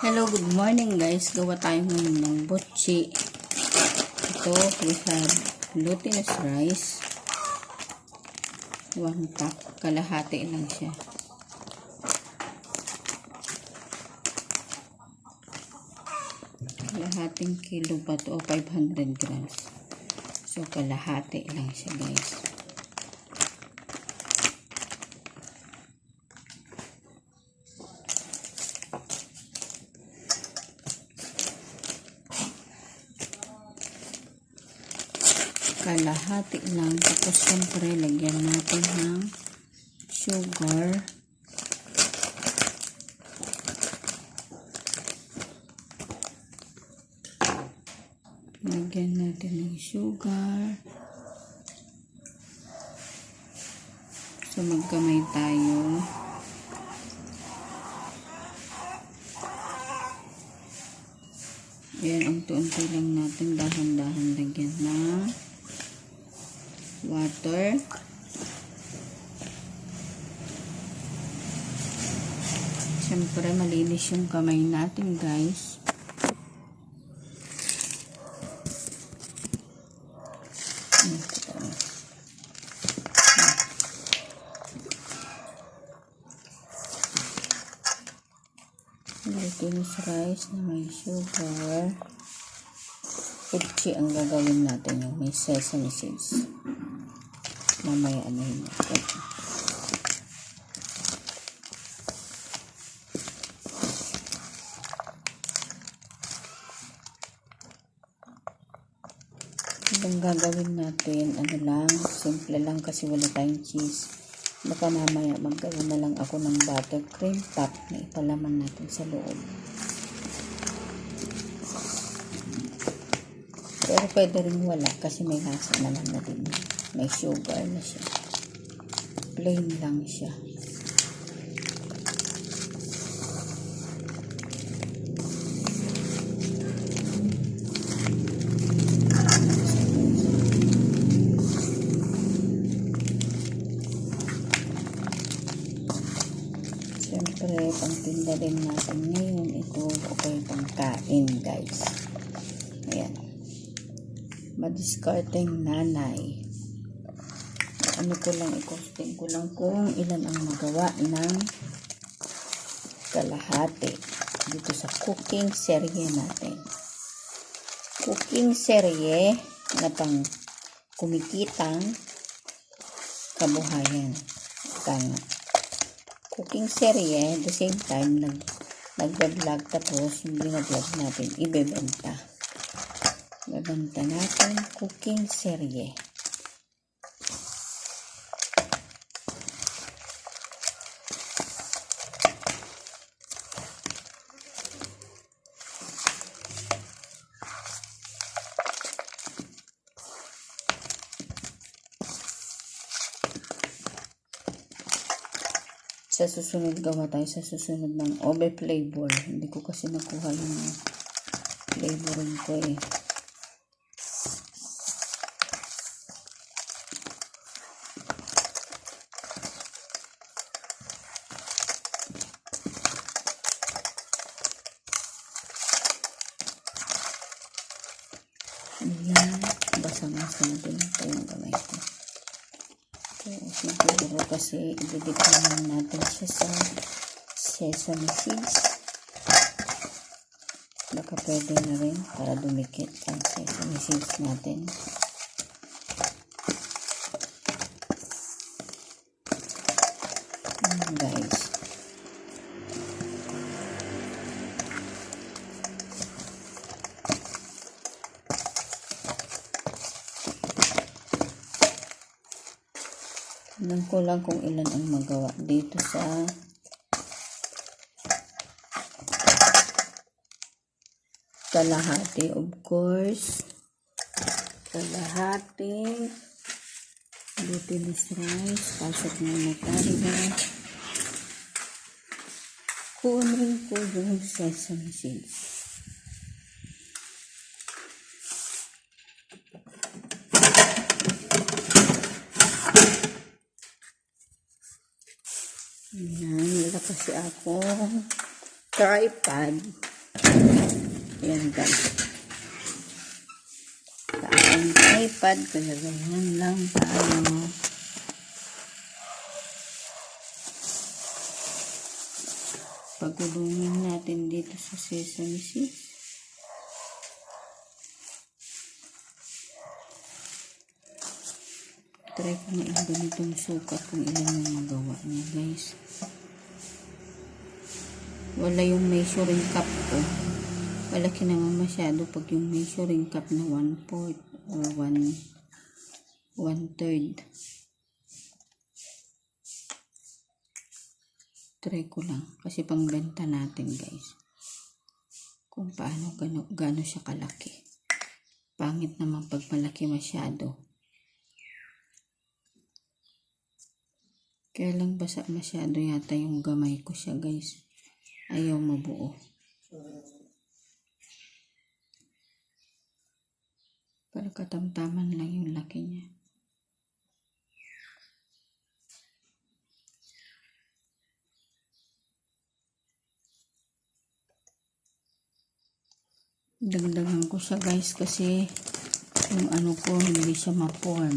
Hello, good morning guys. Gawa tayo ngayon ng botchi. Ito, we have glutinous rice. One cup. Kalahati lang siya. Kalahating kilo ba to? O 500 grams. So, kalahati lang siya guys. Kalahati lang. Tapos, syempre, lagyan natin ng sugar. Lagyan natin ng sugar. So, magkamay tayo. Ayan, unti-unti lang natin dahan-dahan lagyan ng water. Siyempre, malinis yung kamay natin, guys. Glutinous rice na may sugar. Kutsi ang gagawin natin yung may sesame seeds. Mamaya anahin natin. Ang gagawin natin, ano lang, simple lang kasi wala tayong cheese. Baka mamaya maggawa na lang ako ng buttercream top na ipalaman natin sa loob. Pero pwede rin wala kasi may lasa naman na din. May sugar na siya. Plain lang siya. Siyempre, pangtinda din natin ngayon. Ito, okay pangkain, guys. Ayan. Madiscarding nanay. Ano ko lang, i-costing ko lang kung ilan ang magawa ng kalahati dito sa cooking serye natin. Cooking serye na pang kumikitang kabuhayan. Tama cooking serye, the same time, nag, nag-vlog tapos yung binablog natin, ibebenta. Ibebenta natin cooking serye. sa susunod gawa tayo sa susunod ng obe flavor. Hindi ko kasi nakuha yung flavoring ko eh. Ayan. Basa-basa na din ito yung gamay ko. Tapos siguro kasi ididip naman natin siya sa sesame seeds. Baka pwede na rin para dumikit ang sesame seeds natin. Ayan, guys. Tignan ko lang kung ilan ang magawa dito sa kalahati of course. Kalahati. Glutinous rice. Pasok na natarga kunin ko yung sesame seeds. Ayan, wala kasi akong tripod. Ayan guys. Sa aking iPad, kaya ganyan lang tayo. Pagulungin natin dito sa sesame seeds. Try ko na yung ganitong sukat kung ilan yung magawa niya guys. Wala yung measuring cup ko. Malaki naman masyado pag yung measuring cup na 1 fourth or 1 one third. Try ko lang. Kasi pangbenta natin guys. Kung paano gano, gano siya kalaki. Pangit naman pag malaki masyado. Kaya lang basa masyado yata yung gamay ko siya guys. Ayaw mabuo. Para katamtaman lang yung laki niya. Dagdagan ko siya guys kasi yung ano ko hindi siya ma-form.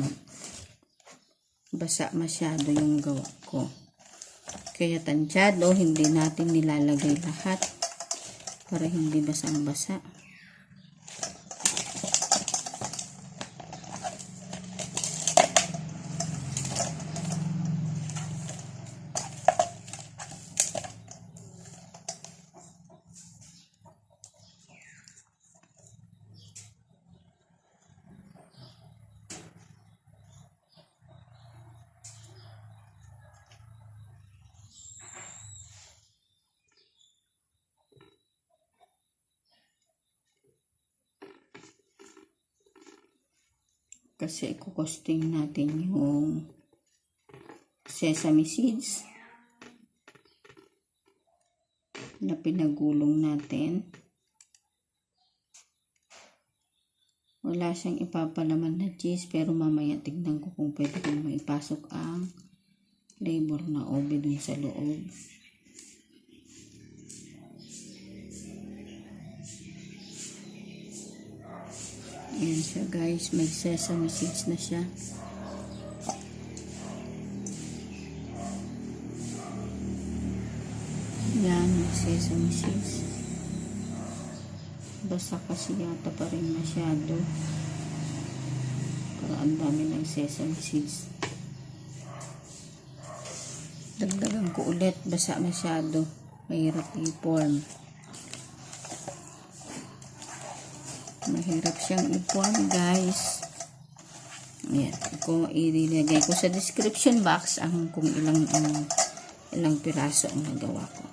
Basa masyado yung gawa ko. Kaya tansyado, hindi natin nilalagay lahat para hindi basang-basa. Kasi ikukosting natin yung sesame seeds na pinagulong natin. Wala siyang ipapalaman na cheese pero mamaya tignan ko kung pwede kong maipasok ang flavor na obe dun sa loob. Ayan siya guys, may sesame seeds na siya. Yan, may sesame seeds. Basa kasi yata pa rin masyado. Pero ang dami ng sesame seeds. Dagdagan ko ulit, basa masyado. Mahirap i-form. Mahirap siyang i-form, guys. Ayan. Kung ilagay ko sa description box ang kung ilang ang ilang piraso ang nagawa ko.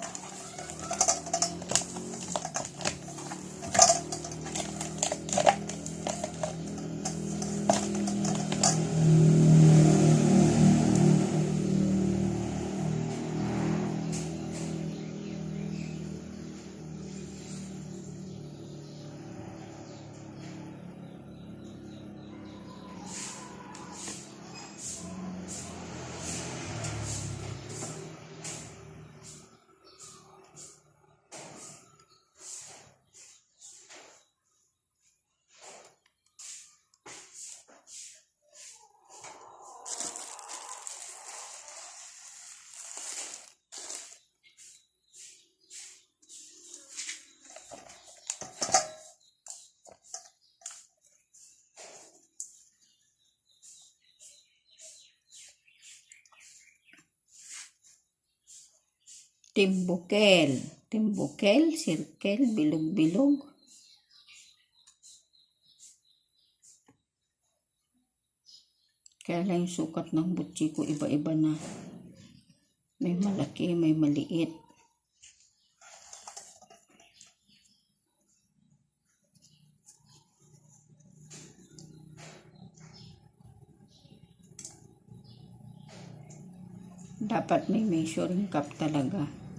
Timbukel. Timbukel, circle, bilog-bilog. Kaya lang sukat ng butchi ko iba-iba na. May malaki, may maliit. Dapat may measuring cup talaga.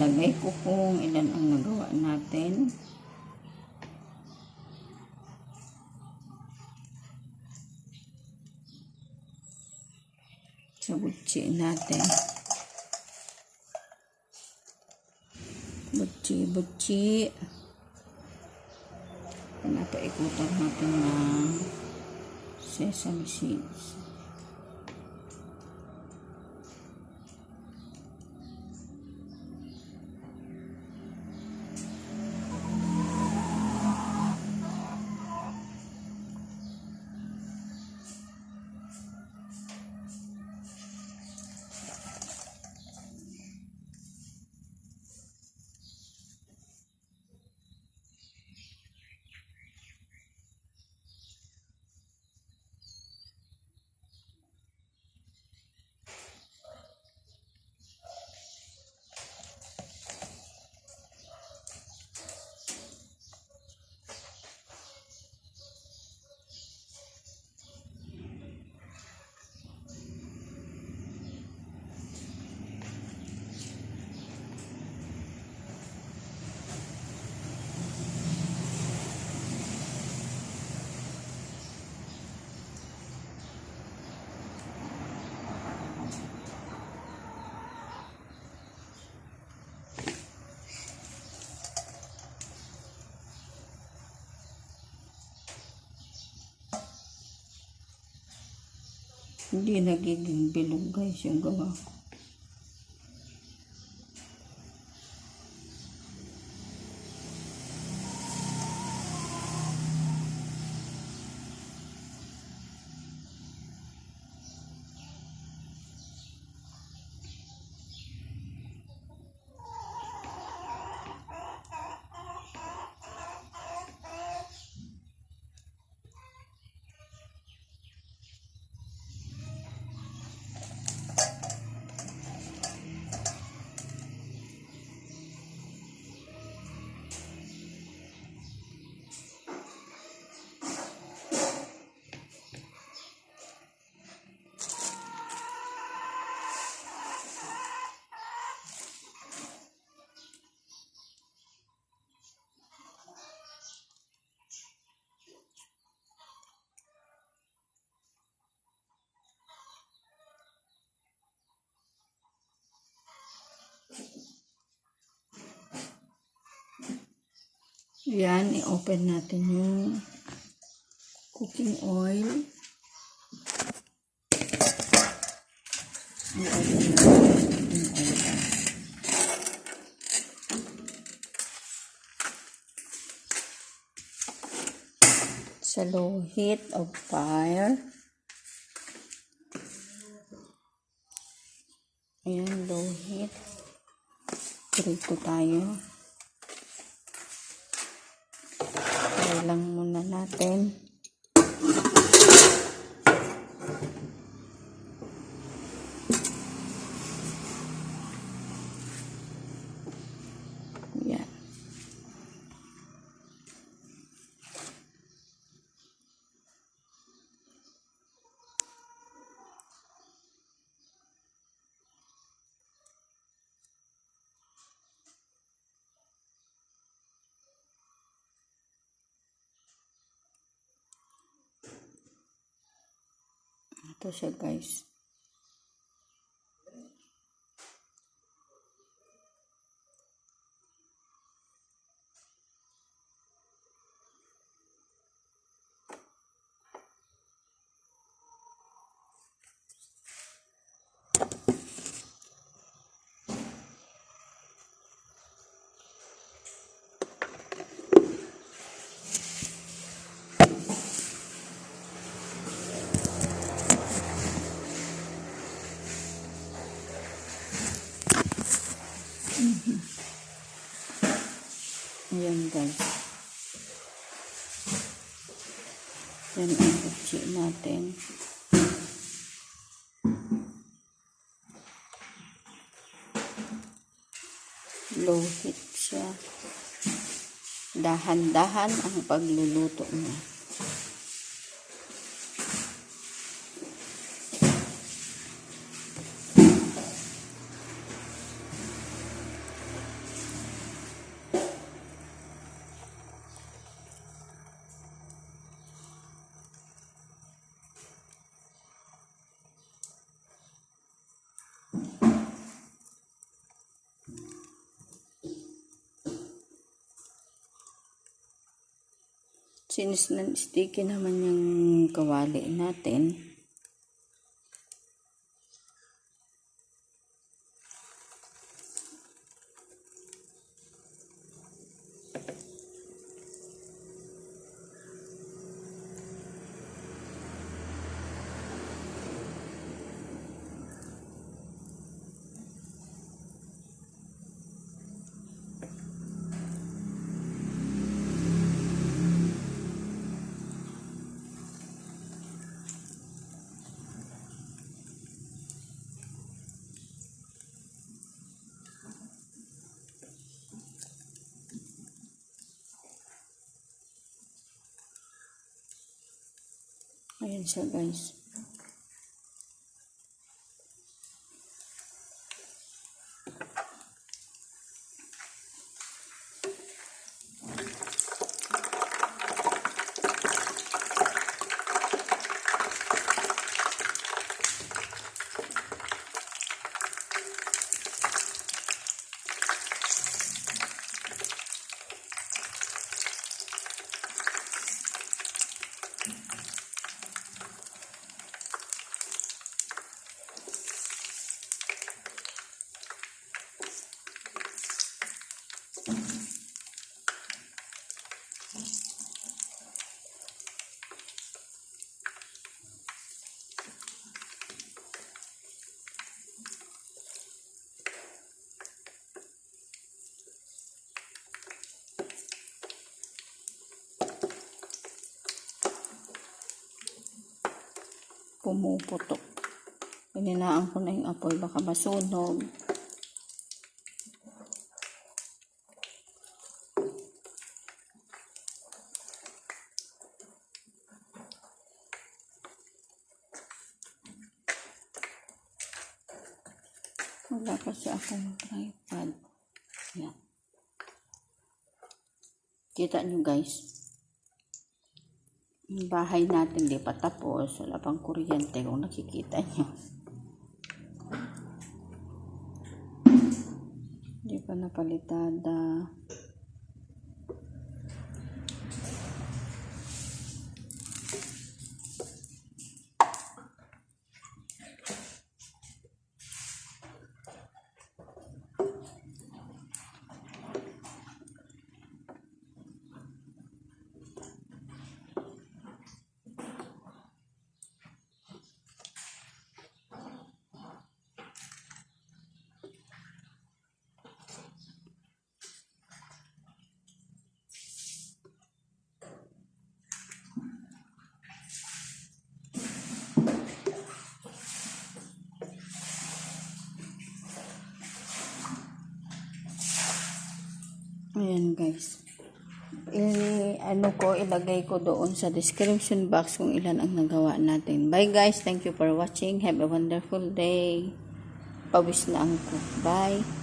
Ilalagay ko kung ilan ang nagawa natin. Sa natin. Butsi, butsi. Pinapaikutan natin ng sesame seeds. Hindi nagiging bilog guys yung gawa ko. Yan, i-open natin yung cooking oil. I-open. Sa low heat of fire. Ayan, low heat. Prito tayo. Try lang muna natin. Ito siya guys. Ayan guys. Yan ang kutsi natin. Low heat siya. Dahan-dahan ang pagluluto niya. Since nan sticky naman yung kawali natin, ayan siya guys. Pumuputok. Pininaan ko na yung apoy, baka masunog. Wala kasi akong tripod. Yan. Kita nyo guys. Bahay natin di pa tapos. Wala pang kuryente kung nakikita nyo. Di pa napalitada. Ayan guys. I, ano ko, ilagay ko doon sa description box kung ilan ang nagawa natin. Bye guys. Thank you for watching. Have a wonderful day. Pawis na ang ko. Bye.